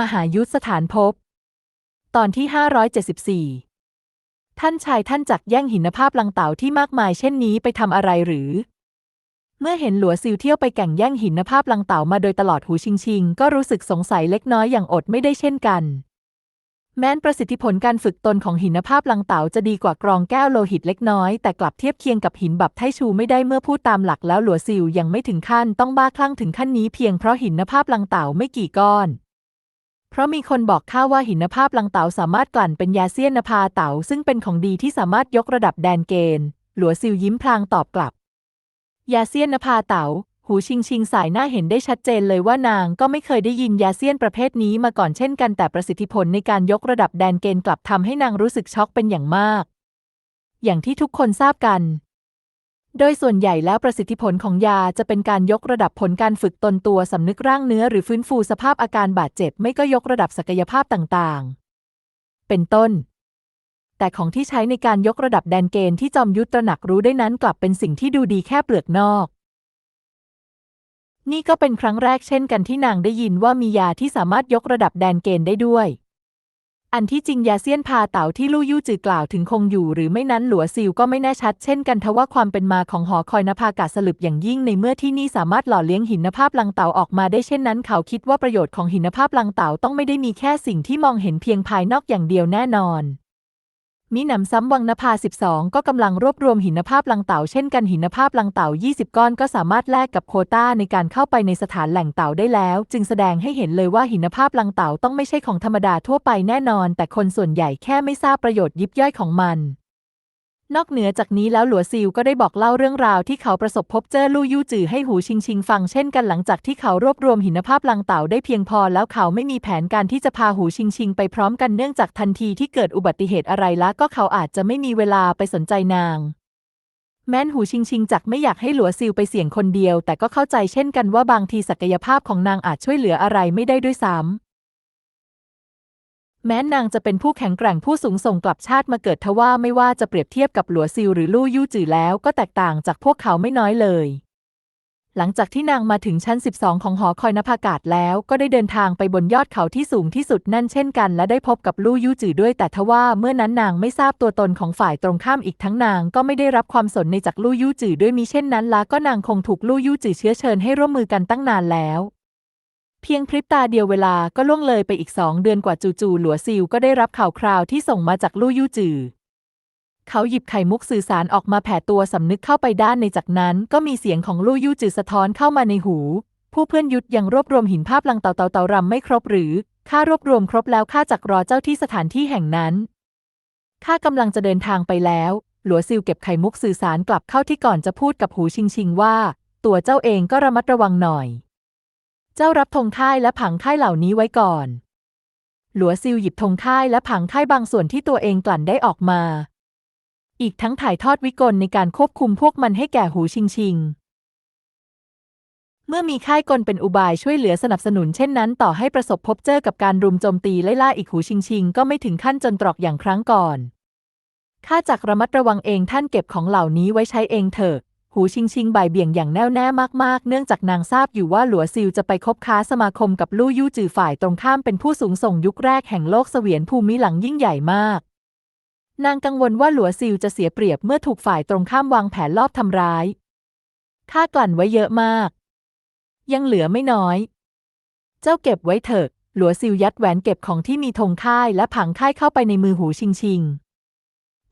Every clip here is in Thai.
มหายุทธสถานภพตอนที่ 574 ท่านชายท่านจักแย่งหินภาพลังเต่าที่มากมายเช่นนี้ไปทำอะไรหรือ เมื่อเห็นหลัวซิวเที่ยวไปแก่งแย่งหินภาพลังเต่ามาโดยตลอดหูชิงชิงก็รู้สึกสงสัยเล็กน้อยอย่างอดไม่ได้เช่นกัน แม้นประสิทธิผลการฝึกตนของหินภาพลังเต๋าจะดีกว่ากรองแก้วโลหิตเล็กน้อย แต่กลับเทียบเคียงกับหินบับไทชูไม่ได้เมื่อพูดตามหลักแล้วหลัวซิวยังไม่ถึงขั้นต้องบ้าคลั่งถึงขั้นนี้เพียงเพราะหินภาพลังเต๋าไม่กี่ก้อน เพราะมีคนบอกข้าว่าหินภาพลังเต๋าสามารถกลั่นเป็นยาเซียนนภาเต๋าซึ่งเป็นของดีที่สามารถยกระดับแดนเกณฑ์ หลัวซิวยิ้มพลางตอบกลับ ยาเซียนนภาเต๋าหูชิงชิงสายหน้าเห็นได้ชัดเจนเลยว่านางก็ไม่เคยได้ยินยาเซียนประเภทนี้มาก่อนเช่นกันแต่ประสิทธิผลในการยกระดับแดนเกณฑ์กลับทำให้นางรู้สึกช็อกเป็นอย่างมาก อย่างที่ทุกคนทราบกัน โดยส่วนใหญ่แล้วประสิทธิผลของยาจะเป็นการยกระดับผลการฝึกตนตัวสำนึกร่างเนื้อหรือฟื้นฟูสภาพอาการบาดเจ็บไม่ก็ยกระดับศักยภาพต่างๆ เป็นต้น แต่ของที่ใช้ในการยกระดับแดนเกณฑ์ที่จอมยุทธตระหนักรู้ได้นั้นกลับเป็นสิ่งที่ดูดีแค่เปลือกนอก นี่ก็เป็นครั้งแรกเช่นกันที่นางได้ยินว่ามียาที่สามารถยกระดับแดนเกณฑ์ได้ด้วย อันที่จริงยาเซียนพาเต๋าที่ลู่ยู่จือกล่าวถึงคงอยู่ หรือไม่นั้นหลัวซิวก็ไม่แน่ชัดเช่นกันทว่าความเป็นมาของหอคอยนภากาสลึบอย่างยิ่งในเมื่อที่นี่สามารถหล่อเลี้ยงหินภาพลังเต๋าออกมาได้เช่นนั้นเขาคิดว่าประโยชน์ของหินภาพลังเต๋าต้องไม่ได้มีแค่สิ่งที่มองเห็นเพียงภายนอกอย่างเดียวแน่นอน มิหนำซ้ำวังนภา 12 ก็กำลังรวบรวมหินภาพลังเต่าเช่นกันหินภาพลังเต่า 20 ก้อนก็สามารถแลกกับโคต้าในการเข้าไปในสถานแหล่งเต่าได้แล้ว จึงแสดงให้เห็นเลยว่าหินภาพลังเต่าต้องไม่ใช่ของธรรมดาทั่วไปแน่นอน แต่คนส่วนใหญ่แค่ไม่ทราบประโยชน์ยิบย่อยของมัน นอกเหนือจากนี้แล้วหลัวซิวก็ได้บอกเล่าเรื่องราวที่เขาประสบพบเจอลู่ยู่จือให้หูชิงชิงฟังเช่นกันหลังจากที่เขารวบรวมหินภาพลังเต่าได้เพียงพอแล้วเขาไม่มีแผนการที่จะพาหูชิงชิงไปพร้อมกันเนื่องจากทันทีที่เกิดอุบัติเหตุอะไรล้วก็เขาอาจจะไม่มีเวลาไปสนใจนาง แม้นหูชิงชิงจักไม่อยากให้หลัวซิวไปเสี่ยงคนเดียว แต่ก็เข้าใจเช่นกันว่าบางทีศักยภาพของนางอาจช่วยเหลืออะไรไม่ได้ด้วยซ้ำ แม้นางจะเป็นผู้แข็งแกร่งผู้สูงส่งกลับชาติมาเกิดทว่าไม่ว่าจะเปรียบเทียบกับหลัวซิวหรือลู่ยู่จือแล้วก็แตกต่างจากพวกเขาไม่น้อยเลย หลังจากที่นางมาถึงชั้น 12 ของหอคอยนภากาศแล้วก็ได้เดินทางไปบนยอดเขาที่สูงที่สุดนั่นเช่นกัน และได้พบกับลู่ยู่จือด้วยแต่ทว่าเมื่อนั้นนางไม่ทราบตัวตนของฝ่ายตรงข้ามอีกทั้งนางก็ไม่ได้รับความสนในจากลู่ยู่จือด้วยมิเช่นนั้นละก็นางคงถูกลู่ยู่จือเชื้อเชิญให้ร่วมมือกันตั้งนานแล้ว เพียงพริบตาเดียวเวลาก็ล่วงเลยไปอีกสองเดือนกว่าจู่ๆหลัวซิวก็ได้รับข่าวคราวที่ส่งมาจากลู่ยู่จือ เขาหยิบไข่มุกสื่อสารออกมาแผ่ตัวสำนึกเข้าไปด้านในจากนั้น ก็มีเสียงของลู่ยู่จือสะท้อนเข้ามาในหู ผู้เพื่อนยุทธยังรวบรวมหินภาพลังเต่าเต่าเต่ารำไม่ครบหรือข้ารวบรวมครบแล้วข้าจักรอเจ้าที่สถานที่แห่งนั้นข้ากำลังจะเดินทางไปแล้ว หลัวซิวเก็บไข่มุกสื่อสารกลับเข้าที่ก่อนจะพูดกับหูชิงชิงว่า ตัวเจ้าเองก็ระมัดระวังหน่อย เจ้ารับธงค่ายและผังค่ายเหล่านี้ไว้ก่อน หลัวซิวหยิบธงค่ายและผังค่ายบางส่วนที่ตัวเองกลั่นได้ออกมา อีกทั้งถ่ายทอดวิกลในการควบคุมพวกมันให้แก่หูชิงชิง เมื่อมีค่ายกลเป็นอุบายช่วยเหลือสนับสนุนเช่นนั้น ต่อให้ประสบพบเจอกับการรุมโจมตีไล่ล่าอีกหูชิงชิง ก็ไม่ถึงขั้นจนตรอกอย่างครั้งก่อนข้าจักระมัดระวังเองท่านเก็บของเหล่านี้ไว้ใช้เองเถอะ หูชิงชิงบ่ายเบี่ยงอย่างแน่วแน่มากๆ เนื่องจากนางทราบอยู่ว่าหลัวซิวจะไปคบค้าสมาคมกับลู่ยู่จือฝ่ายตรงข้ามเป็นผู้สูงส่งยุคแรกแห่งโลกเสวียนภูมิหลังยิ่งใหญ่มาก นางกังวลว่าหลัวซิวจะเสียเปรียบเมื่อถูกฝ่ายตรงข้ามวางแผนลอบทำร้ายข้ากลั่นไว้เยอะมาก ยังเหลือไม่น้อย เจ้าเก็บไว้เถอะ หลัวซิวยัดแหวนเก็บของที่มีธงค่ายและผังค่ายเข้าไปในมือหูชิงชิง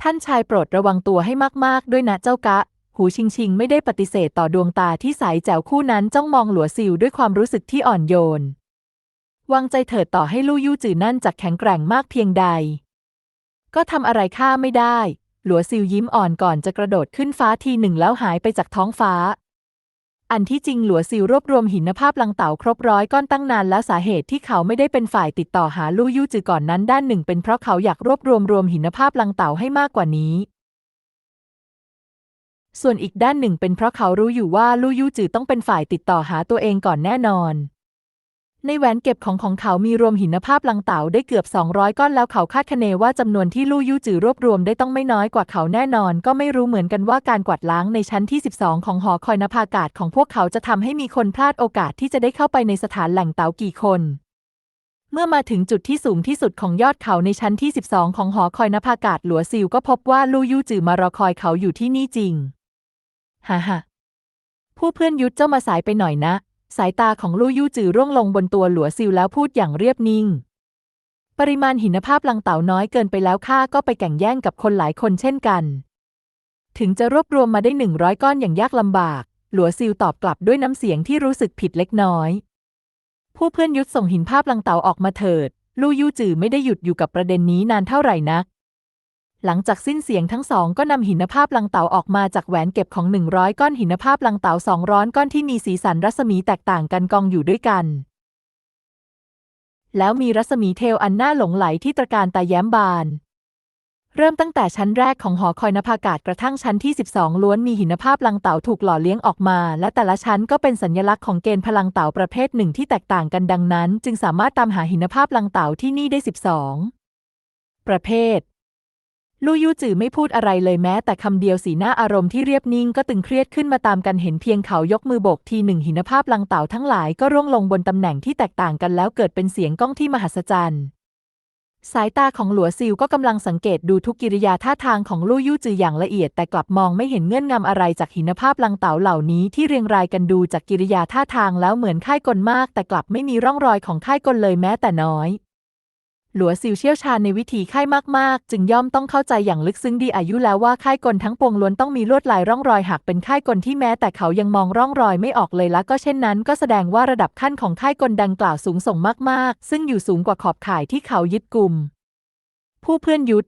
ท่านชายโปรดระวังตัวให้มาก ๆ ด้วยนะเจ้ากะ หูชิงชิงไม่ได้ปฏิเสธต่อดวงตาที่ใสแจ๋วคู่นั้นจ้องมองหลัวซิวด้วยความรู้สึกที่อ่อนโยน วางใจเถิดต่อให้ลู่ยู่จือนั่นจะแข็งแกร่งมากเพียงใด ก็ทำอะไรข้าไม่ได้ หลัวซิวยิ้มอ่อนก่อนจะกระโดดขึ้นฟ้าทีหนึ่งแล้วหายไปจากท้องฟ้า อันที่จริงหลัวซิวรวบรวมหินภาพลังเต่าครบร้อยก้อนตั้งนานแล้วสาเหตุที่เขาไม่ได้เป็นฝ่ายติดต่อหาลู่ยู่จือก่อนนั้นด้านหนึ่ง เป็นเพราะเขาอยากรวบรวมรวมหินภาพลังเต่าให้มากกว่านี้ ส่วนอีกด้านหนึ่งเป็นเพราะเขารู้อยู่ว่าลู่ยู่จือต้องเป็นฝ่ายติดต่อหาตัวเองก่อนแน่นอน ในแหวนเก็บของของเขามีรวมหินภาพลังเต่าได้เกือบ 200 ก้อนแล้วเขาคาดคะเนว่าจำนวนที่ลู่ยู่จือรวบรวมได้ต้องไม่น้อยกว่าเขาแน่นอน ก็ไม่รู้เหมือนกันว่าการกวาดล้างในชั้นที่ 12 ของหอคอยนภากาศของพวกเขาจะทำให้มีคนพลาดโอกาสที่จะได้เข้าไปในสถานแหล่งเต่ากี่คนเมื่อมาถึงจุดที่สูงที่สุดของยอดเขาในชั้นที่ 12 ของหอคอยนภากาศหลัวซิลก็พบว่าลู่ยู่จือมารอคอยเขาอยู่ที่นี่จริง ฮ่าฮ่าผู้เพื่อนยุทธเจ้ามาสายไปหน่อยนะ สายตาของลู่ยู่จือร่วงลงบนตัวหลัวซิลแล้วพูดอย่างเรียบนิ่ง ปริมาณหินภาพลังเต่าน้อยเกินไปแล้วข้าก็ไปแข่งแย่งกับคนหลายคนเช่นกัน ถึงจะรวบรวมมาได้หนึ่งร้อยก้อนอย่างยากลำบาก หลัวซิลตอบกลับด้วยน้ำเสียงที่รู้สึกผิดเล็กน้อย ผู้เพื่อนยุทธส่งหินภาพลังเต่าออกมาเถิด ลู่ยู่จือไม่ได้หยุดอยู่กับประเด็นนี้นานเท่าไหร่นัก หลังจากสิ้นเสียงทั้งสองก็นำหินภาพลังเต่าออกมาจากแหวนเก็บของ 100 ก้อนหินภาพลังเต่าสองร้อนก้อนที่มีสีสันรัศมีแตกต่างกันกองอยู่ด้วยกัน แล้วมีรัศมีเทลอันน่าหลงไหลที่ตระการตาแย้มบาน เริ่มตั้งแต่ชั้นแรกของหอคอยนภากาศกระทั่งชั้นที่ 12 ล้วนมีหินภาพลังเต่าถูกหล่อเลี้ยงออกมา และแต่ละชั้นก็เป็นสัญลักษณ์ของเกณฑ์พลังเต่าประเภทหนึ่งที่แตกต่างกันดังนั้น จึงสามารถตามหาหินภาพลังเต่าที่นี่ได้ 12 ประเภท ลู่ยู่จือไม่พูดอะไรเลยแม้แต่คำเดียวสีหน้าอารมณ์ที่เรียบนิ่งก็ตึงเครียดขึ้นมาตามกันเห็นเพียงเขายกมือโบกทีหนึ่งหินภาพลังเต่าทั้งหลายก็ร่วงลงบนตำแหน่งที่แตกต่างกันแล้วเกิดเป็นเสียงก้องที่มหัศจรรย์ สายตาของหลัวซิลก็กำลังสังเกตดูทุกกิริยาท่าทางของลู่ยู่จืออย่างละเอียดแต่กลับมองไม่เห็นเงื่อนงำอะไรจากหินภาพลังเต่าเหล่านี้ที่เรียงรายกันดูจากกิริยาท่าทางแล้วเหมือนค่ายกลมาก แต่กลับไม่มีร่องรอยของค่ายกลเลยแม้แต่น้อย หลัวซิลเชี่ยวชาญในวิธีค่ายมาก ๆ จึงย่อมต้องเข้าใจอย่างลึกซึ้งดีอายุแล้วว่าค่ายกลทั้งปวงล้วนต้องมีลวดลายร่องรอยหากเป็นค่ายกลที่แม้แต่เขายังมองร่องรอยไม่ออกเลยละก็เช่นนั้น ก็แสดงว่าระดับขั้นของค่ายกลดังกล่าวสูงส่งมาก ๆ ซึ่งอยู่สูงกว่าขอบข่ายที่เขายึดกลุ่ม ผู้เพื่อนยุทธ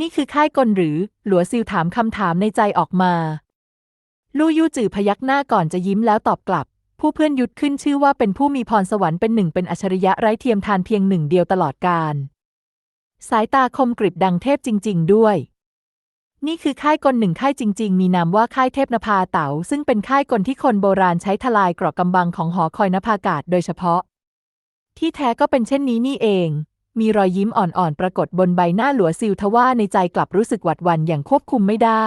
นี่คือค่ายกลหรือ หลัวซิลถามคำถามในใจออกมา ลู่ยู่จือพยักหน้าก่อนจะยิ้มแล้วตอบกลับ ผู้เพื่อนยุทธขึ้นชื่อว่าเป็นผู้มีพรสวรรค์เป็นหนึ่งเป็นอัจฉริยะไร้เทียมทานเพียงหนึ่งเดียวตลอดกาลสายตาคมกริบดังเทพจริง ๆ ด้วย นี่คือค่ายกลหนึ่งค่ายจริง ๆ มีนามว่าค่ายเทพนภาเต๋าซึ่งเป็นค่ายกลที่คนโบราณใช้ทลายเกราะกำบังของหอคอยนภากาศโดยเฉพาะ ที่แท้ก็เป็นเช่นนี้นี่เอง มีรอยยิ้มอ่อนๆปรากฏบนใบหน้าหลัวซิลทว่าในใจกลับรู้สึกหวัดหวั่นอย่างควบคุมไม่ได้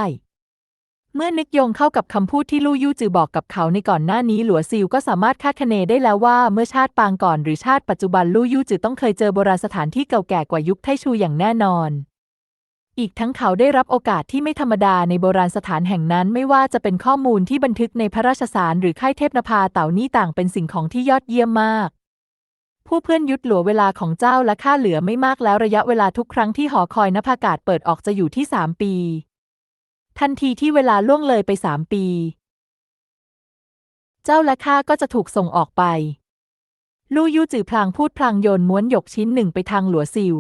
เมื่อนึกโยงเข้ากับคำพูดที่ลู่ยู่จือบอกกับเขาในก่อนหน้านี้หลัวซิลก็สามารถคาดคะเนได้แล้วว่าเมื่อชาติปางก่อนหรือชาติปัจจุบันลู่ยู่จือต้องเคยเจอโบราณสถานที่เก่าแก่กว่ายุคไทชูอย่างแน่นอน อีกทั้งเขาได้รับโอกาสที่ไม่ธรรมดาในโบราณสถานแห่งนั้นไม่ว่าจะเป็นข้อมูลที่บันทึกในพระราชสารหรือค่ายเทพนภาเต่านี่ต่างเป็นสิ่งของที่ยอดเยี่ยมมากผู้เพื่อนยุทธหลัวเวลาของเจ้าและข้าเหลือไม่มากแล้วระยะเวลาทุกครั้งที่หอคอยนภากาศเปิดออกจะอยู่ที่สามปี ทันทีที่เวลาล่วงเลยไปสามปี เจ้าและข้าก็จะถูกส่งออกไป ลู่ยู่จือพลางพูดพลางโยนม้วนหยกชิ้นหนึ่งไปทางหลัวซิว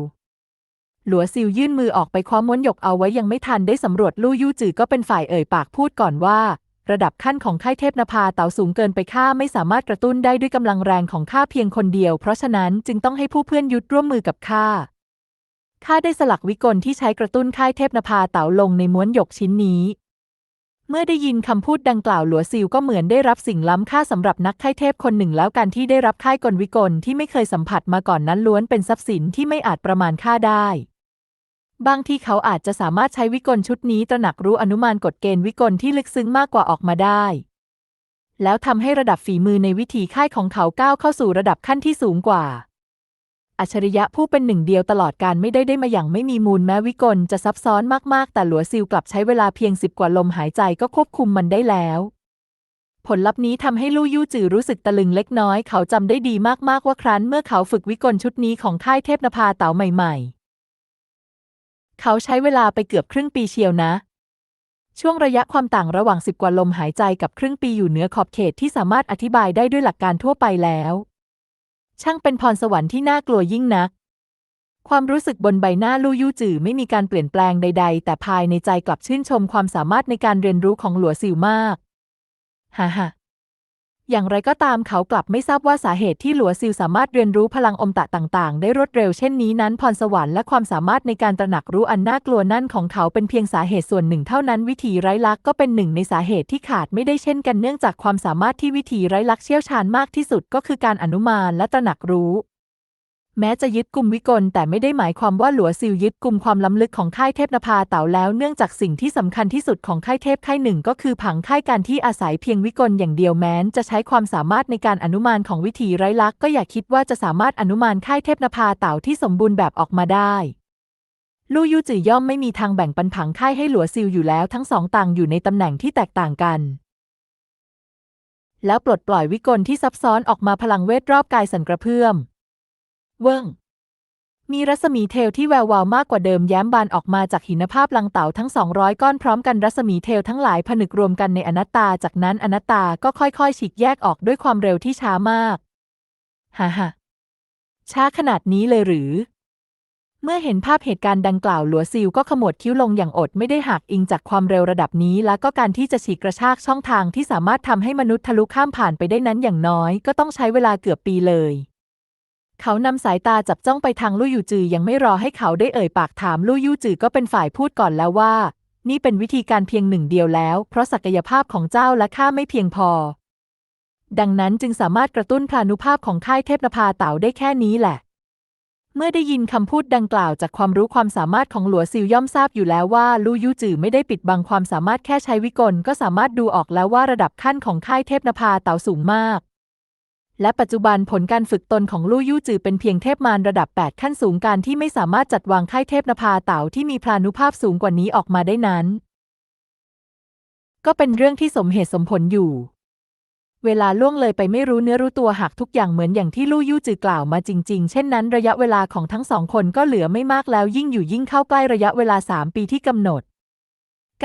หลัวซิวยื่นมือออกไปคว้าม้วนหยกเอาไว้ยังไม่ทันได้สำรวจลู่ยู่จือก็เป็นฝ่ายเอ่ยปากพูดก่อนว่า ระดับขั้นของค่ายเทพนภาเต๋าสูงเกินไปข้าไม่สามารถกระตุ้นได้ด้วยกำลังแรงของข้าเพียงคนเดียว เพราะฉะนั้นจึงต้องให้ผู้เพื่อนยุทธร่วมมือกับข้า ข้าได้สลักวิกลที่ใช้กระตุ้นค่ายเทพนภาเต๋าลงในม้วนหยกชิ้นนี้ เมื่อได้ยินคำพูดดังกล่าวหลัวซิวก็เหมือนได้รับสิ่งล้ำค่าสำหรับนักค่ายเทพคนหนึ่งแล้วการที่ได้รับค่ายกลวิกลที่ไม่เคยสัมผัสมาก่อนนั้นล้วนเป็นทรัพย์สินที่ไม่อาจประมาณค่าได้บางที่เขาอาจจะสามารถใช้วิกลชุดนี้ตระหนักรู้อนุมานกฎเกณฑ์วิกลที่ลึกซึ้งมากกว่าออกมาได้ แล้วทำให้ระดับฝีมือในวิธีค่ายของเขาก้าวเข้าสู่ระดับขั้นที่สูงกว่า อัจฉริยะผู้เป็นหนึ่งเดียวตลอดการไม่ได้ได้มาอย่างไม่มีมูลแม้วิกลจะซับซ้อนมากๆ แต่หลัวซิลกลับใช้เวลาเพียงสิบกว่าลมหายใจก็ควบคุมมันได้แล้ว ผลลัพธ์นี้ทำให้ลู่ยู่จือรู้สึกตะลึงเล็กน้อย เขาจำได้ดีมากๆว่าครั้นเมื่อเขาฝึกวิกลชุดนี้ของค่ายเทพนภาเต๋าใหม่ ๆ เขาใช้เวลาไปเกือบครึ่งปีเชียวนะช่วงระยะความต่างระหว่างสิบกว่าลมหายใจกับครึ่งปีอยู่เหนือขอบเขตที่สามารถอธิบายได้ด้วยหลักการทั่วไปแล้ว ช่างเป็นพรสวรรค์ที่น่ากลัวยิ่งนัก ความรู้สึกบนใบหน้าลู่ยู่จือไม่มีการเปลี่ยนแปลงใด ๆ แต่ภายในใจกลับชื่นชมความสามารถในการเรียนรู้ของหลัวซิวมาก ฮ่าฮ่า อย่างไรก็ตามเขากลับไม่ทราบว่าสาเหตุที่หลัวซิลสามารถเรียนรู้พลังอมตะต่างๆ ได้รวดเร็วเช่นนี้นั้นพรสวรรค์และความสามารถในการตระหนักรู้อันน่ากลัวนั่นของเขาเป็นเพียงสาเหตุส่วนหนึ่งเท่านั้นวิธีไร้ลักก็เป็นหนึ่งในสาเหตุที่ขาดไม่ได้เช่นกันเนื่องจากความสามารถที่วิธีไร้ลักเชี่ยวชาญมากที่สุดก็คือการอนุมานและตระหนักรู้ แม้จะยึดกลุ่มวิกลแต่ไม่ได้หมายความว่าหลัวซิลยึดกลุ่มความล้ำลึกของค่ายเทพนภาเต่าแล้วเนื่องจากสิ่งที่สำคัญที่สุดของค่ายเทพค่ายหนึ่งก็คือผังค่ายการที่อาศัยเพียงวิกลอย่างเดียวแม้นจะใช้ความสามารถในการอนุมานของวิธีไร้ลักษ์ก็อย่าคิดว่าจะสามารถอนุมานค่ายเทพนภาเต่าที่สมบูรณ์แบบออกมาได้ลู่ยูจือย่อมไม่มีทางแบ่งปันผังค่ายให้หลัวซิลอยู่แล้วทั้งสองต่างอยู่ในตำแหน่งที่แตกต่างกัน แล้วปลดปล่อยวิกลที่ซับซ้อนออกมาพลังเวทรอบกายสั่นกระเพื่อม เวิ้งมีรัศมีเทลที่แวววาวมากกว่าเดิมแย้มบานออกมาจากหินภาพลังเต่าทั้ง 200 ก้อนพร้อมกันรัศมีเทลทั้งหลายผนึกรวมกันในอนัตตา จากนั้นอนัตตาก็ค่อยๆ ฉีกแยกออกด้วยความเร็วที่ช้ามาก ฮ่าฮ่าช้าขนาดนี้เลยหรือ เมื่อเห็นภาพเหตุการณ์ดังกล่าวหลัวซิลก็ขมวดคิ้วลงอย่างอดไม่ได้หักอิงจากความเร็วระดับนี้ และก็การที่จะฉีกกระชากช่องทางที่สามารถทำให้มนุษย์ทะลุข้ามผ่านไปได้นั้นอย่างน้อย ก็ต้องใช้เวลาเกือบปีเลย เขานำสายตาจับจ้องไปทางลู่ยู่จือยังไม่รอให้เขาได้เอ่ยปากถามลู่ยู่จือก็เป็นฝ่ายพูดก่อนแล้วว่า นี่เป็นวิธีการเพียงหนึ่งเดียวแล้ว เพราะศักยภาพของเจ้าและข้าไม่เพียงพอ ดังนั้นจึงสามารถกระตุ้นพลานุภาพของค่ายเทพนภาเต๋าได้แค่นี้แหละ เมื่อได้ยินคำพูดดังกล่าวจากความรู้ความสามารถของหลัวซิลย่อมทราบอยู่แล้วว่าลู่ยู่จือไม่ได้ปิดบังความสามารถแค่ใช้วิกลก็สามารถดูออกแล้วว่าระดับขั้นของค่ายเทพนภาเต๋าสูงมาก และปัจจุบันผลการฝึกตนของลู่ยู่จือเป็นเพียงเทพมารระดับ 8 ขั้นสูงการที่ไม่สามารถจัดวางค่ายเทพนภาเต๋าที่มีพลานุภาพสูงกว่านี้ออกมาได้นั้น ก็เป็นเรื่องที่สมเหตุสมผลอยู่ เวลาล่วงเลยไปไม่รู้เนื้อรู้ตัวหากทุกอย่างเหมือนอย่างที่ลู่ยู่จือกล่าวมาจริง ๆ เช่นนั้นระยะเวลาของทั้งสองคนก็เหลือไม่มากแล้วยิ่งอยู่ยิ่งเข้าใกล้ระยะเวลาสามปีที่กำหนด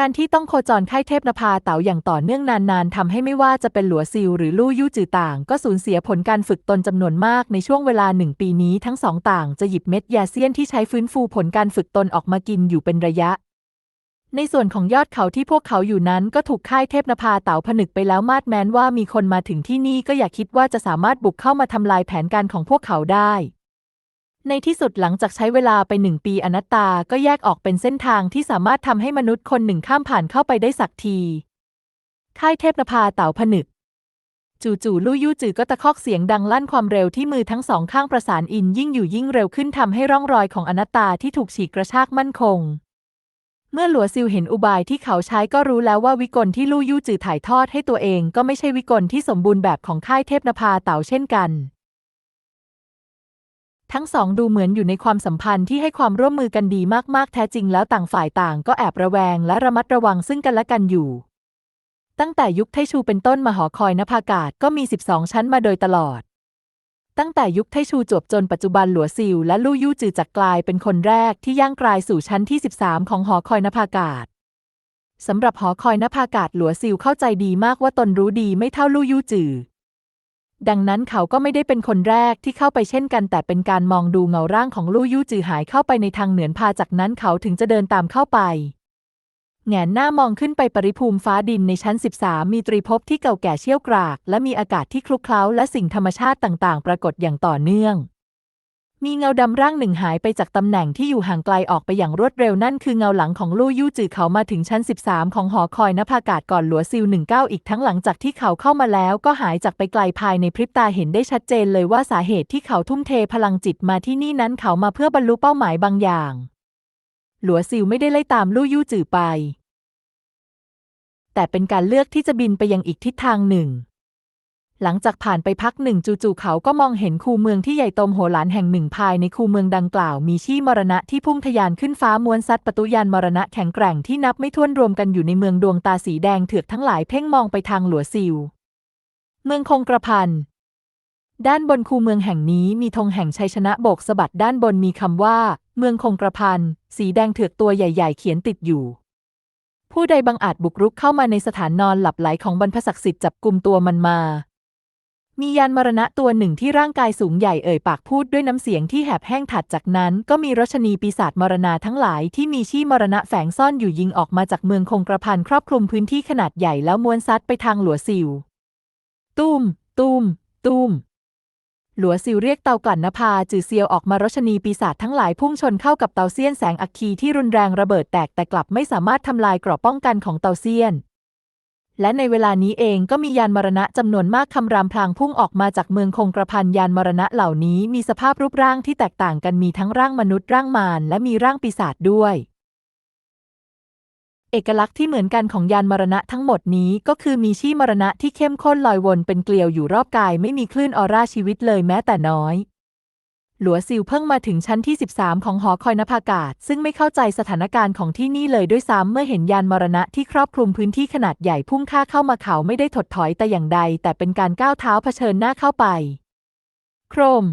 การที่ต้องโคจรค่ายเทพนภาเต๋าอย่างต่อเนื่องนานๆทำให้ไม่ว่าจะเป็นหลัวซิลหรือลู่ยู่จือต่าง ก็สูญเสียผลการฝึกตนจำนวนมากในช่วงเวลาหนึ่งปีนี้ทั้งสองต่างจะหยิบเม็ดยาเซียนที่ใช้ฟื้นฟูผลการฝึกตนออกมากินอยู่เป็นระยะ ในส่วนของยอดเขาที่พวกเขาอยู่นั้นก็ถูกค่ายเทพนภาเต๋าผนึกไปแล้วมาดแม้นว่ามีคนมาถึงที่นี่ก็อย่าคิดว่าจะสามารถบุกเข้ามาทำลายแผนการของพวกเขาได้ ในที่สุดหลังจากใช้เวลาไปหนึ่งปีอนัตตาก็แยกออกเป็นเส้นทางที่สามารถทำให้มนุษย์คนหนึ่งข้ามผ่านเข้าไปได้สักที ค่ายเทพนภาเต๋าผนึก จู่ๆลู่ยู่จือก็ตะคอกเสียงดังลั่นความเร็วที่มือทั้งสองข้างประสานอินยิ่งอยู่ยิ่งเร็วขึ้นทำให้ร่องรอยของอนัตตาที่ถูกฉีกกระชากมั่นคง เมื่อหลัวซิลเห็นอุบายที่เขาใช้ก็รู้แล้วว่าวิกลที่ลู่ยู่จือถ่ายทอดให้ตัวเองก็ไม่ใช่วิกลที่สมบูรณ์แบบของค่ายเทพนภาเต๋าเช่นกัน ทั้งสองดูเหมือนอยู่ในความสัมพันธ์ที่ให้ความร่วมมือกันดีมากๆ แท้จริงแล้วต่างฝ่ายต่างก็แอบระแวงและระมัดระวังซึ่งกันและกันอยู่ ตั้งแต่ยุคไทชูเป็นต้นมาหอคอยนภากาศก็มี 12 ชั้นมาโดยตลอด ตั้งแต่ยุคไทชูจบจนปัจจุบันหลัวซิลและลู่ยู่จือจักกลายเป็นคนแรกที่ย่างกลายสู่ชั้นที่ 13 ของหอคอยนภากาศสำหรับหอคอยนภากาศหลัวซิลเข้าใจดีมากว่าตนรู้ดีไม่เท่าลู่ยู่จือ ดังนั้นเขาก็ไม่ได้เป็นคนแรกที่เข้าไปเช่นกัน แต่เป็นการมองดูเงาร่างของลู่ยู่จือหายเข้าไปในทางเหนือนพาจากนั้นเขาถึงจะเดินตามเข้าไปแงนหน้ามองขึ้นไปปริภูมิฟ้าดินในชั้น 13 มีตรีภพที่เก่าแก่เชี่ยวกราก และมีอากาศที่คลุกเคล้าและสิ่งธรรมชาติต่าง ๆ ปรากฏอย่างต่อเนื่อง มีเงาดำร่างหนึ่งหายไปจากตำแหน่งที่อยู่ห่างไกลออกไปอย่างรวดเร็วนั่นคือเงาหลังของลู่ยู่จือเขามาถึงชั้น 13 ของหอคอยนภากาศก่อนหลัวซิล19 อีกทั้งหลังจากที่เขาเข้ามาแล้วก็หายจากไปไกลภายในพริบตาเห็นได้ชัดเจนเลยว่าสาเหตุที่เขาทุ่มเทพลังจิตมาที่นี่นั้นเขามาเพื่อบรรลุเป้าหมายบางอย่าง หลัวซิลไม่ได้ไล่ตามลู่ยู่จือไป แต่เป็นการเลือกที่จะบินไปยังอีกทิศทางหนึ่ง หลังจากผ่านไปพักหนึ่งจู่ๆเขาก็มองเห็นคูเมืองที่ใหญ่โตมโหฬารแห่งหนึ่งภายในคูเมืองดังกล่าว มีชี่มรณะที่พุ่งทะยานขึ้นฟ้าม้วนซัดประตูยานมรณะแข็งแกร่งที่นับไม่ถ้วนรวมกันอยู่ในเมืองดวงตาสีแดงเถือกทั้งหลายเพ่งมองไปทางหลัวซิลเมืองคงกระพันด้านบนคูเมืองแห่งนี้มีธงแห่งชัยชนะโบกสะบัดด้านบนมีคำว่า เมืองคงกระพันสีแดงเถือกตัวใหญ่ ๆ เขียนติดอยู่ผู้ใดบังอาจบุกรุกเข้ามาในสถานนอนหลับไหลของบรรพศักดิ์สิทธิ์จับกลุ่มตัวมันมา มียานมรณะตัวหนึ่งที่ร่างกายสูงใหญ่เอ่ยปากพูดด้วยน้ำเสียงที่แหบแห้งถัดจากนั้น ก็มีรชนีปีศาจมรณาทั้งหลายที่มีชี่มรณะแฝงซ่อนอยู่ยิงออกมาจากเมืองคงกระพันครอบคลุมพื้นที่ขนาดใหญ่แล้วม้วนซัดไปทางหลัวซิว ตุ้ม ตุ้ม ตุ้มหลัวซิวเรียกเตากลั่นนภาจือเซียวออกมารชนีปีศาจทั้งหลายพุ่งชนเข้ากับเตาเซียนแสงอัคคีที่รุนแรงระเบิดแตกแต่กลับไม่สามารถทำลายเกราะป้องกันของเตาเซียน และในเวลานี้เองก็มียานมรณะจำนวนมากคำรามพลางพุ่งออกมาจากเมืองคงกระพันยานมรณะเหล่านี้มีสภาพรูปร่างที่แตกต่างกันมีทั้งร่างมนุษย์ร่างมารและมีร่างปีศาจด้วย เอกลักษณ์ที่เหมือนกันของยานมรณะทั้งหมดนี้ก็คือมีชีมรณะที่เข้มข้นลอยวนเป็นเกลียวอยู่รอบกายไม่มีคลื่นออร่าชีวิตเลยแม้แต่น้อย หลัวซิวเพิ่งมาถึงชั้นที่ 13 ของหอคอยนภากาศ ซึ่งไม่เข้าใจสถานการณ์ของที่นี่เลยด้วยซ้ำเมื่อเห็นยานมรณะที่ครอบคลุมพื้นที่ขนาดใหญ่พุ่งค่าเข้ามาเขาไม่ได้ถดถอยแต่อย่างใด แต่เป็นการก้าวเท้าเผชิญหน้าเข้าไป โครม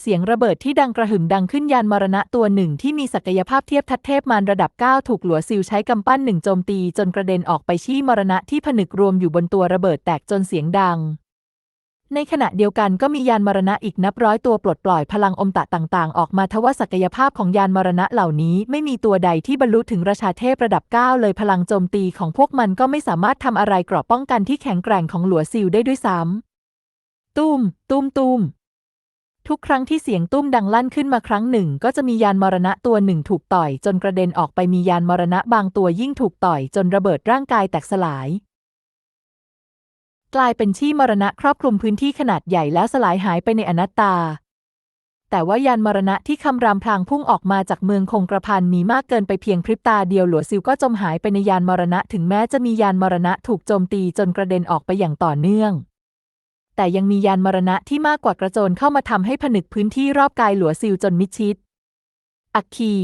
เสียงระเบิดที่ดังกระหึ่มดังขึ้นยานมรณะตัวหนึ่งที่มีศักยภาพเทียบทัดเทพมารระดับ 9 ถูกหลัวซิลใช้กำปั้นหนึ่งโจมตีจนกระเด็นออกไปชี้มรณะที่ผนึกรวมอยู่บนตัวระเบิดแตกจนเสียงดัง ในขณะเดียวกันก็มียานมรณะอีกนับร้อยตัวปลดปล่อยพลังอมตะต่างๆ ออกมาทว่าศักยภาพของยานมรณะเหล่านี้ ไม่มีตัวใดที่บรรลุถึงราชาเทพระดับ 9 เลยพลังโจมตีของพวกมันก็ไม่สามารถทำอะไรกราะป้องกันที่แข็งแกร่งของหลัวซิลได้ด้วยซ้ำตุ้มตุ้มตุ้มทุกครั้งที่เสียงตุ้มดังลั่นขึ้นมาครั้งหนึ่ง ก็จะมียานมรณะตัวหนึ่งถูกต่อย จนกระเด็นออกไปมียานมรณะบางตัวยิ่งถูกต่อย จนระเบิดร่างกายแตกสลาย กลายเป็นชี่มรณะครอบคลุมพื้นที่ขนาดใหญ่แล้วสลายหายไปในอนัตตา แต่ว่ายานมรณะที่คำรามพลางพุ่งออกมาจากเมืองคงกระพันมีมากเกินไปเพียงพริบตาเดียวหลัวซิลก็จมหายไปในยานมรณะ ถึงแม้จะมียานมรณะถูกโจมตีจนกระเด็นออกไปอย่างต่อเนื่อง แต่ยังมียานมรณะที่มากกว่ากระโจนเข้ามาทำให้ผนึกพื้นที่รอบกายหลัวซิลจนมิดชิด อัคคี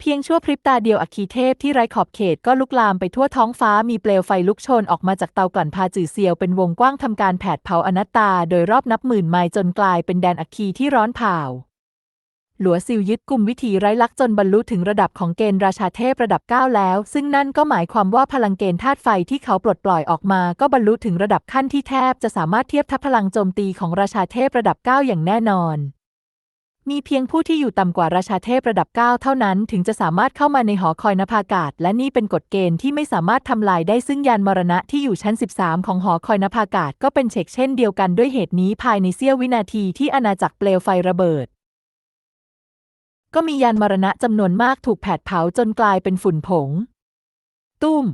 เพียงชั่วพริบตาเดียวอัคคีเทพที่ไร้ขอบเขตก็ลุกลามไปทั่วท้องฟ้ามีเปลวไฟลุกโชนออกมาจากเตากลั่นพาจือเซียวเป็นวงกว้างทำการแผดเผาอนัตตา โดยรอบนับหมื่นไมล์จนกลายเป็นแดนอัคคีที่ร้อนเผาหลัวซิลยึดกลุ่มวิถีไร้ลักจนบรรลุถึงระดับของเกณฑ์ราชาเทพระดับ 9 แล้ว ซึ่งนั่นก็หมายความว่าพลังเกณฑ์ธาตุไฟที่เขาปลดปล่อยออกมา ก็บรรลุถึงระดับขั้นที่แทบจะสามารถเทียบทัพพลังโจมตีของราชาเทพระดับ 9 อย่างแน่นอน มีเพียงผู้ที่อยู่ต่ำกว่าราชาเทพระดับ 9 เท่านั้น ถึงจะสามารถเข้ามาในหอคอยนภากาศ และนี่เป็นกฎเกณฑ์ที่ไม่สามารถทำลายได้ซึ่งยานมรณะที่อยู่ชั้น 13 ของหอคอยนภากาศก็เป็นเช็คเช่นเดียวกันด้วยเหตุนี้ภายในเสี้ยววินาทีที่อาณาจักรเปลวไฟระเบิด ก็มียานมรณะจำนวนมากถูกแผดเผาจนกลายเป็นฝุ่นผง ตุ้ม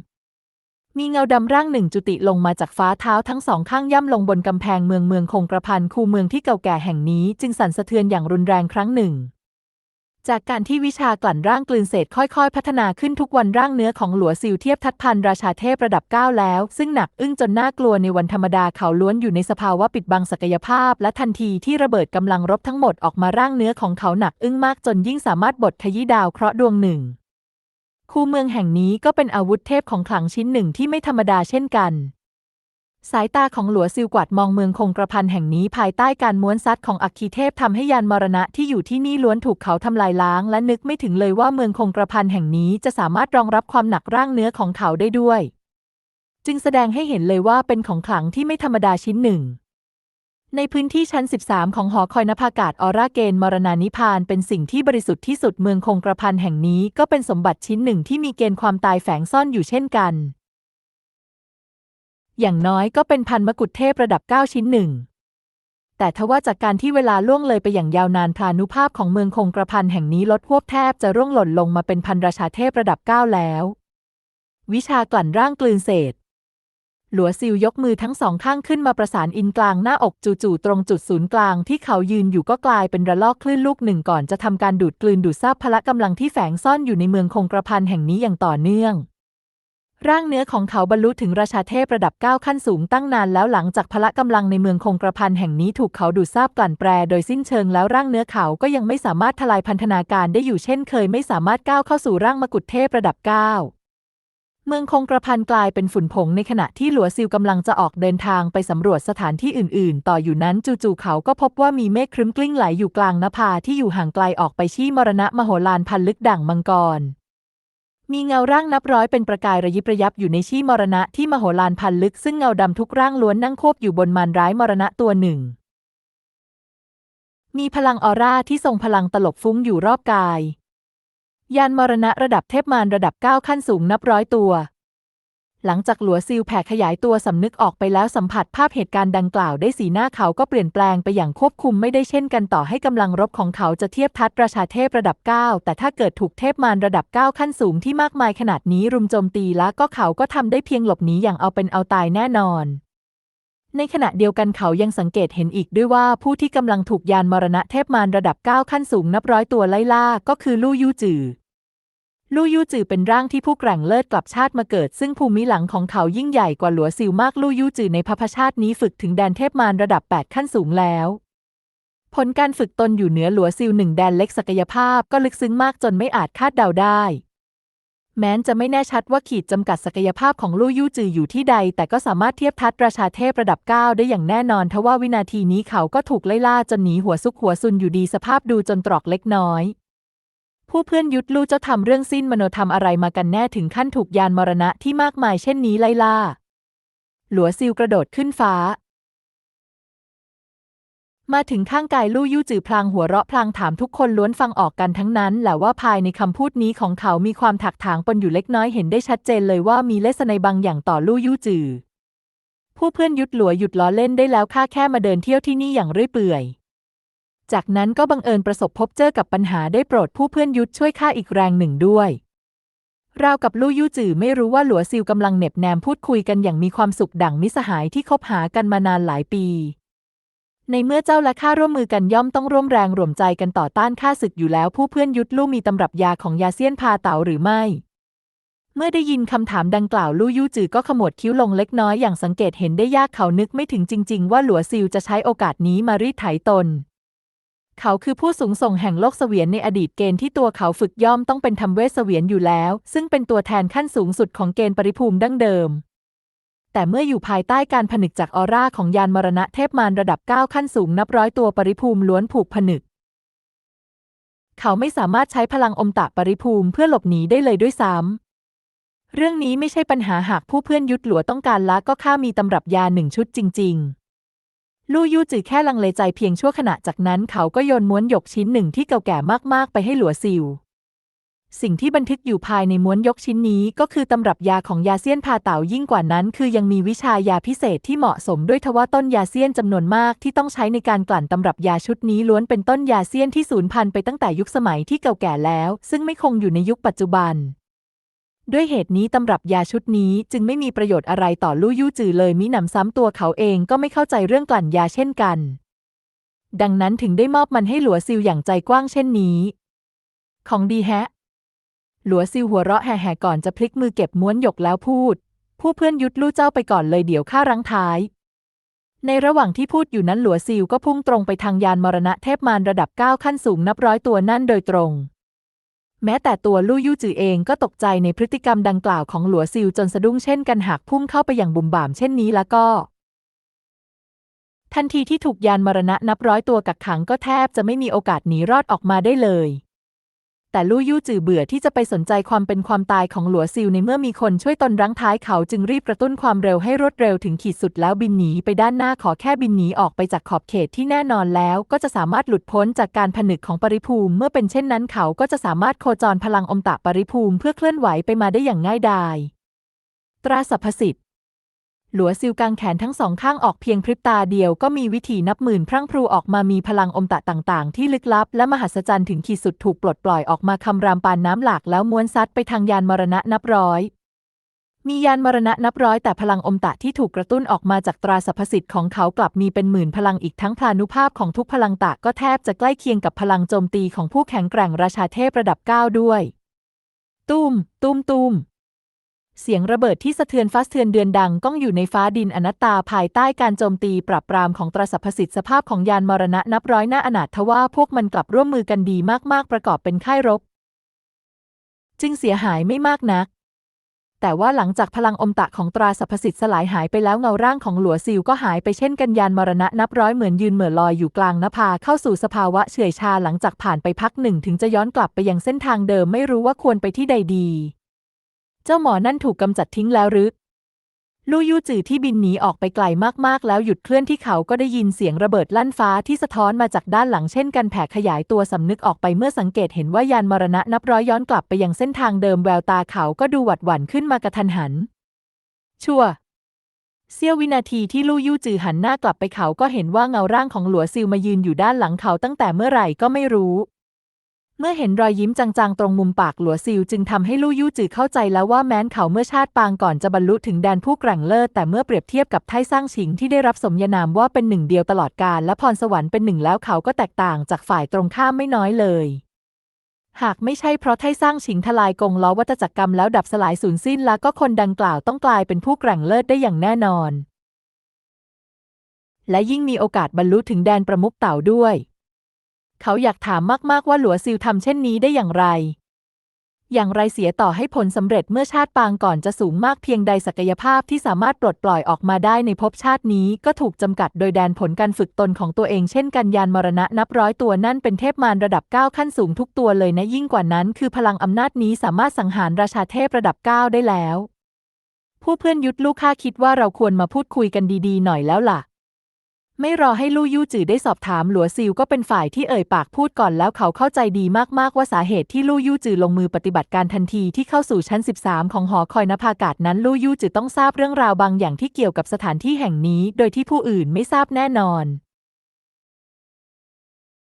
มีเงาดำร่างหนึ่งจุติลงมาจากฟ้าเท้าทั้งสองข้างย่ำลงบนกำแพงเมืองเมืองคงกระพันคูเมืองที่เก่าแก่แห่งนี้จึงสั่นสะเทือนอย่างรุนแรงครั้งหนึ่ง จากการที่วิชากลั่นร่างกลืนเศษค่อยๆ พัฒนาขึ้นทุกวันร่างเนื้อของหลัวซิลเทียบทัดพันราชาเทพระดับ9แล้ว ซึ่งหนักอึ้งจนน่ากลัวในวันธรรมดาเขาล้วนอยู่ในสภาวะปิดบังศักยภาพ และทันทีที่ระเบิดกำลังรบทั้งหมดออกมาร่างเนื้อของเขาหนักอึ้งมากจนยิ่งสามารถบดขยี้ดาวเคราะห์ดวงหนึ่ง คูเมืองแห่งนี้ก็เป็นอาวุธเทพของขลังชิ้นหนึ่งที่ไม่ธรรมดาเช่นกัน สายตาของหลัวซิลกวาดมองเมืองคงกระพันแห่งนี้ภายใต้การม้วนซัดของอัคคีเทพทำให้ยานมรณะที่อยู่ที่นี่ล้วนถูกเขาทำลายล้าง และนึกไม่ถึงเลยว่าเมืองคงกระพันแห่งนี้จะสามารถรองรับความหนักร่างเนื้อของเขาได้ด้วย จึงแสดงให้เห็นเลยว่าเป็นของขลังที่ไม่ธรรมดาชิ้นหนึ่ง ในพื้นที่ชั้น 13 ของหอคอยนภากาศออร่าเกณฑ์มรณานิพาน เป็นสิ่งที่บริสุทธิ์ที่สุดเมืองคงกระพันแห่งนี้ก็เป็นสมบัติชิ้นหนึ่งที่มีเกณฑ์ความตายแฝงซ่อนอยู่เช่นกัน อย่างน้อยก็เป็นพันมกุฎเทพระดับ 9 ชิ้นหนึ่ง แต่ทว่าจากการที่เวลาล่วงเลยไปอย่างยาวนานพลานุภาพของเมืองคงกระพันแห่งนี้ลดพวบแทบจะร่วงหล่นลงมาเป็นพันราชาเทพระดับ 9 แล้ว วิชากลั่นร่างกลืนเศษ หลัวซิลยกมือทั้งสองข้างขึ้นมาประสานอินกลางหน้าอกจู่ๆตรงจุดศูนย์กลางที่เขายืนอยู่ก็กลายเป็นระลอกคลื่นลูกหนึ่งก่อนจะทำการดูดกลืนดูดซาบพละกำลังที่แฝงซ่อนอยู่ในเมืองคงกระพันแห่งนี้อย่างต่อเนื่อง ร่างเนื้อของเขาบรรลุถึงราชาเทพระดับ 9 ขั้นสูงตั้งนานแล้วหลังจากพละกำลังในเมืองคงกระพันแห่งนี้ถูกเขาดูดซาบกลั่นแปรโดยสิ้นเชิงแล้วร่างเนื้อเขาก็ยังไม่สามารถทลายพันธนาการได้อยู่เช่นเคยไม่สามารถก้าวเข้าสู่ร่างมกุฎเทพระดับ 9 เมืองคงกระพันกลายเป็นฝุ่นผงในขณะที่หลัวซิลกำลังจะออกเดินทางไปสำรวจสถานที่อื่น ๆ ต่ออยู่นั้นจู่ๆเขาก็พบว่ามีเมฆครึ้มกลิ้งไหลอยู่กลางนภาที่อยู่ห่างไกลออกไปชี้มรณะมโหฬารพันลึกด่างมังกร มีเงาร่างนับร้อยเป็นประกายระยิบระยับอยู่ในชี้มรณะที่มโหฬารพันลึกซึ่งเงาดำทุกร่างล้วนนั่งควบอยู่บนมารร้ายมรณะตัวหนึ่ง มีพลังออร่าที่ทรงพลังตลบฟุ้งอยู่รอบกาย ยานมรณะระดับเทพมารระดับ 9 ขั้นสูงนับร้อยตัว หลังจากหลัวซิลแผ่ขยายตัวสำนึกออกไปแล้วสัมผัสภาพเหตุการณ์ดังกล่าวได้สีหน้าเขาก็เปลี่ยนแปลงไปอย่างควบคุมไม่ได้เช่นกันต่อให้กำลังรบของเขาจะเทียบทัดประชาเทพระดับ 9 แต่ถ้าเกิดถูกเทพมารระดับ 9 ขั้นสูงที่มากมายขนาดนี้รุมโจมตีแล้วก็เขาก็ทำได้เพียงหลบหนีอย่างเอาเป็นเอาตายแน่นอนในขณะเดียวกันเขายังสังเกตเห็นอีกด้วยว่าผู้ที่กำลังถูกยานมรณะเทพมารระดับ 9 ขั้นสูงนับร้อยตัวไล่ล่าก็คือลู่ยู่จือ ลู่ยู่จือเป็นร่างที่ผู้แกร่งเลิศกลับชาติมาเกิด ซึ่งภูมิหลังของเขายิ่งใหญ่กว่าหลัวซิลมากลู่ยู่จือในพพชาตินี้ฝึกถึงแดนเทพมารระดับ 8 ขั้นสูงแล้ว ผลการฝึกตนอยู่เหนือหลัวซิลหนึ่งแดนเล็กศักยภาพก็ลึกซึ้งมากจนไม่อาจคาดเดาได้ แม้จะไม่แน่ชัดว่าขีดจำกัดศักยภาพของลู่ยู่จืออยู่ที่ใด แต่ก็สามารถเทียบทัดราชาเทพระดับ 9 ได้อย่างแน่นอนทว่าวินาทีนี้เขาก็ถูกไล่ล่าจนหนีหัวซุกหัวซุนอยู่ดีสภาพดูจนตรอกเล็กน้อย ผู้เพื่อนยุทธลู่เจ้าทำเรื่องสิ้นมโนธรรมอะไรมากันแน่ถึงขั้นถูกยานมรณะที่มากมายเช่นนี้ไล่ล่า หลัวซิลกระโดดขึ้นฟ้า มาถึงข้างกายลู่ยู่จือพลางหัวเราะพลางถามทุกคนล้วนฟังออกกันทั้งนั้นแหละว่าภายในคำพูดนี้ของเขามีความถักถางปนอยู่เล็กน้อยเห็นได้ชัดเจนเลยว่ามีเลสในบางอย่างต่อลู่ยู่จือผู้เพื่อนยุดหลัวหยุดล้อเล่นได้แล้วข้าแค่มาเดินเที่ยวที่นี่อย่างเรื่อยเปื่อย จากนั้นก็บังเอิญประสบพบเจอกับปัญหาได้โปรดผู้เพื่อนยุดช่วยข้าอีกแรงหนึ่งด้วย ราวกับลู่ยู่จือไม่รู้ว่าหลัวซิลกำลังเหน็บแนมพูดคุยกันอย่างมีความสุขดั่งมิสหายที่คบหากันมานานหลายปี ในเมื่อเจ้าและข้าร่วมมือกันย่อมต้องร่วมแรงร่วมใจกันต่อต้านข้าศึกอยู่แล้วผู้เพื่อนยุทธลู่มีตำรับยาของยาเซียนพาเต๋าหรือไม่ เมื่อได้ยินคำถามดังกล่าวลู่ยู่จือก็ขมวดคิ้วลงเล็กน้อยอย่างสังเกตเห็นได้ยากเขานึกไม่ถึงจริง ๆ ว่าหลัวซิลจะใช้โอกาสนี้มารีดไถตน เขาคือผู้สูงส่งแห่งโลกเสวียนในอดีตเกณฑ์ที่ตัวเขาฝึกย่อมต้องเป็นทำเวสเสวียนอยู่แล้ว ซึ่งเป็นตัวแทนขั้นสูงสุดของเกณฑ์ปริภูมิดั้งเดิม แต่เมื่ออยู่ภายใต้การผนึกจากออร่าของยานมรณะเทพมารระดับ 9 ขั้นสูงนับร้อยตัวปริภูมิล้วนผูกผนึก เขาไม่สามารถใช้พลังอมตะปริภูมิเพื่อหลบหนีได้เลยด้วยซ้ำเรื่องนี้ไม่ใช่ปัญหาหากผู้เพื่อนยุทธหลัวต้องการละก็ข้ามีตำรับยาหนึ่งชุดจริง ๆ ลู่ยู่จือแค่ลังเลใจเพียงชั่วขณะจากนั้นเขาก็โยนม้วนหยกชิ้นหนึ่งที่เก่าแก่มากๆ ไปให้หลัวซิว สิ่งที่บันทึกอยู่ภายในม้วนยกชิ้นนี้ก็คือตำรับยาของยาเซียนพาเต่ายิ่งกว่านั้น คือยังมีวิชายาพิเศษที่เหมาะสมด้วยทว่าต้นยาเซียนจำนวนมากที่ต้องใช้ในการกลั่นตำรับยาชุดนี้ล้วนเป็นต้นยาเซียนที่สูญพันธุ์ไปตั้งแต่ยุคสมัยที่เก่าแก่แล้ว ซึ่งไม่คงอยู่ในยุคปัจจุบัน ด้วยเหตุนี้ตำรับยาชุดนี้จึงไม่มีประโยชน์อะไรต่อลู่ยู่จือเลยมิหนำซ้ำตัวเขาเองก็ไม่เข้าใจเรื่องกลั่นยาเช่นกัน ดังนั้นถึงได้มอบมันให้หลัวซิลอย่างใจกว้างเช่นนี้ ของดีแฮะ หลัวซิวหัวเราะแห่ๆก่อนจะพลิกมือเก็บม้วนหยกแล้วพูด ผู้เพื่อนยุดลู่เจ้าไปก่อนเลยเดี๋ยวข้ารั้งท้าย ในระหว่างที่พูดอยู่นั้นหลัวซิวก็พุ่งตรงไปทางยานมรณะเทพมารระดับ9ขั้นสูงนับร้อยตัวนั่นโดยตรง แม้แต่ตัวลู่ยู่จือเองก็ตกใจในพฤติกรรมดังกล่าวของหลัวซิวจนสะดุ้งเช่นกันหากพุ่งเข้าไปอย่างบุ่มบ่ามเช่นนี้แล้วก็ ทันทีที่ถูกยานมรณะนับร้อยตัวกักขังก็แทบจะไม่มีโอกาสหนีรอดออกมาได้เลย แต่ลู่ยู่จือเบื่อที่จะไปสนใจความเป็นความตายของหลัวซิลในเมื่อมีคนช่วยตนรั้งท้ายเขาจึงรีบกระตุ้นความเร็วให้รวดเร็วถึงขีดสุดแล้วบินหนีไปด้านหน้าขอแค่บินหนีออกไปจากขอบเขตที่แน่นอนแล้วก็จะสามารถหลุดพ้นจากการผนึกของปริภูมิ เมื่อเป็นเช่นนั้นเขาก็จะสามารถโคจรพลังอมตะปริภูมิเพื่อเคลื่อนไหวไปมาได้อย่างง่ายดายตราสรรพสิทธิ์ หลัวซิลกางแขนทั้งสองข้างออกเพียงพริบตาเดียวก็มีวิธีนับหมื่นพรั่งพรูออกมามีพลังอมตะต่างๆ ที่ลึกลับ และมหัศจรรย์ถึงขีดสุดถูกปลดปล่อยออกมาคำรามปานน้ำหลากแล้วม้วนซัดไปทางยานมรณะนับร้อย มียานมรณะนับร้อยแต่พลังอมตะที่ถูกกระตุ้นออกมาจากตราสรรพสิทธิ์ของเขากลับมีเป็นหมื่นพลังอีกทั้งพลานุภาพของทุกพลังตะก็แทบจะใกล้เคียงกับพลังโจมตีของผู้แข็งแกร่งราชาเทพระดับ9ด้วย ตุ้ม ตุ้มตุ้ม เสียงระเบิดที่สะเทือนฟ้าสะเทือนเดือนดังก้องอยู่ในฟ้าดินอนัตตาภายใต้การโจมตีปราบปรามของตราสรรพสิทธิสภาพของยานมรณะนับร้อยหน้าอนาถทว่าพวกมันกลับร่วมมือกันดีมากๆประกอบเป็นค่ายรบ จึงเสียหายไม่มากนัก แต่ว่าหลังจากพลังอมตะของตราสรรพสิทธิ์สลายหายไปแล้วเงาร่างของหลัวซิลก็หายไปเช่นกันยานมรณะนับร้อยเหมือนยืนเหม่อลอยอยู่กลางนภาเข้าสู่สภาวะเฉื่อยชาหลังจากผ่านไปพักหนึ่งถึงจะย้อนกลับไปยังเส้นทางเดิมไม่รู้ว่าควรไปที่ใดดี เจ้าหมอนั่นถูกกำจัดทิ้งแล้วหรือลู่ยู่จือที่บินหนีออกไปไกลมากๆ แล้วหยุดเคลื่อนที่เขาก็ได้ยินเสียงระเบิดลั่นฟ้าที่สะท้อนมาจากด้านหลังเช่นกันแผ่ขยายตัวสำนึกออกไปเมื่อสังเกตเห็นว่ายานมรณะนับร้อยย้อนกลับไปยังเส้นทางเดิมแววตาเขาก็ดูหวัดหวั่นขึ้นมากระทันหัน ชั่ว เสี้ยววินาทีที่ลู่ยู่จือหันหน้ากลับไปเขาก็เห็นว่าเงาร่างของหลัวซิลมายืนอยู่ด้านหลังเขาตั้งแต่เมื่อไหร่ก็ไม่รู้ เมื่อเห็นรอยยิ้มจางๆ ตรงมุมปากหลัวซิลจึงทำให้ลู่ยู่จือเข้าใจแล้วว่าแม้นเขาเมื่อชาติปางก่อนจะบรรลุถึงแดนผู้แกร่งเลิศแต่เมื่อเปรียบเทียบกับไทซ่างฉิงที่ได้รับสมญานามว่าเป็นหนึ่งเดียวตลอดกาลและพรสวรรค์เป็นหนึ่งแล้วเขาก็แตกต่างจากฝ่ายตรงข้ามไม่น้อยเลย หากไม่ใช่เพราะไทสร้างฉิงทลายกงล้อวัตจักรรมแล้วดับสลายสูญสิ้นแล้วก็คนดังกล่าวต้องกลายเป็นผู้แกร่งเลิศได้อย่างแน่นอน และยิ่งมีโอกาสบรรลุถึงแดนประมุขเต่าด้วย เขาอยากถามมากๆว่าหลัวซิลทำเช่นนี้ได้อย่างไร อย่างไรเสียต่อให้ผลสำเร็จเมื่อชาติปางก่อนจะสูงมากเพียงใดศักยภาพที่สามารถปลดปล่อยออกมาได้ในภพชาตินี้ก็ถูกจำกัดโดยแดนผลการฝึกตนของตัวเองเช่นกันยานมรณะนับร้อยตัวนั่นเป็นเทพมารระดับ 9 ขั้นสูงทุกตัวเลยนะยิ่งกว่านั้น คือพลังอำนาจนี้สามารถสังหารราชาเทพระดับ 9 ได้แล้ว ผู้เพื่อนยุทธลูกข้าคิดว่าเราควรมาพูดคุยกันดีๆ หน่อยแล้วล่ะ ไม่รอให้ลู่ยู่จือได้สอบถามหลัวซิลก็เป็นฝ่ายที่เอ่ยปากพูดก่อนแล้วเขาเข้าใจดีมากๆว่าสาเหตุที่ลู่ยู่จือลงมือปฏิบัติการทันทีที่เข้าสู่ชั้น 13 ของหอคอยนภากาศนั้นลู่ยู่จือต้องทราบเรื่องราวบางอย่างที่เกี่ยวกับสถานที่แห่งนี้ โดยที่ผู้อื่นไม่ทราบแน่นอน